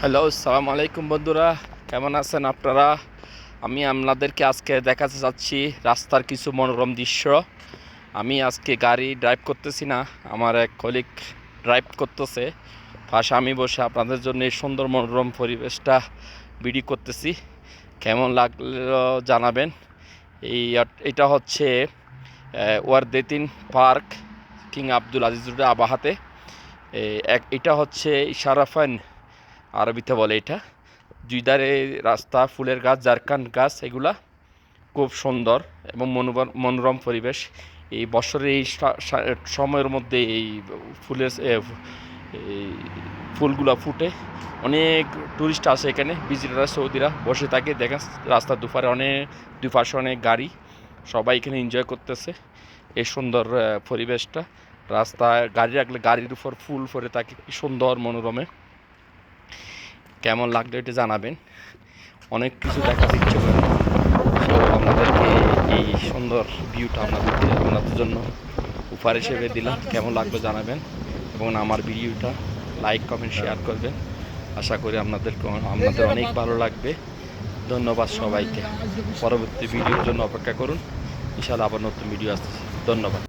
Hello সালাম আলাইকুম বন্ধুরা, কেমন আছেন আপনারা? আমি আপনাদেরকে আজকে দেখাতে চাচ্ছি রাস্তার কিছু মনোরম দৃশ্য। আমি আজকে গাড়ি ড্রাইভ করতেছি না, আমার এক কলিগ ড্রাইভ করতেছে। পাশে আমি বসে আপনাদের জন্য এই সুন্দর মনোরম পরিবেশটা বিডি করতেছি। কেমন লাগল জানাবেন। এই এটা হচ্ছে ওয়ারদেতিন পার্ক, কিং আব্দুল আজিজ রোডে আবাহাতে এক, এটা হচ্ছে ইশারাফান আরবিতে বলে এটা। দুই রাস্তা, ফুলের গাছ, জারকান গাছ, এগুলা খুব সুন্দর এবং মনোরম পরিবেশ। এই বছরের এই সময়ের মধ্যে এই ফুলের ফুলগুলা ফুটে। অনেক টুরিস্ট আসে এখানে, ভিজিটাররা, সৌদিরা বসে থাকে। দেখেন রাস্তার দুপারে অনেক, দুপাশে অনেক গাড়ি। সবাই এখানে এনজয় করতেছে এই সুন্দর পরিবেশটা। রাস্তায় গাড়ি রাখলে গাড়ির উপর ফুল পরে থাকে সুন্দর মনোরমে। কেমন লাগল এটা জানাবেন। অনেক কিছু দেখার ইচ্ছে করে। আপনাদেরকে এই সুন্দর ভিউটা আপনাদেরকে আপনাদের জন্য উপহার হিসেবে দিলাম। কেমন লাগল জানাবেন এবং আমার ভিডিওটা লাইক কমেন্ট শেয়ার করবেন। আশা করি আপনাদের আপনাদের অনেক ভালো লাগবে। ধন্যবাদ সবাইকে। পরবর্তী ভিডিওর জন্য অপেক্ষা করুন। ইনশাআল্লাহ আবার নতুন ভিডিও আসতেছে। ধন্যবাদ।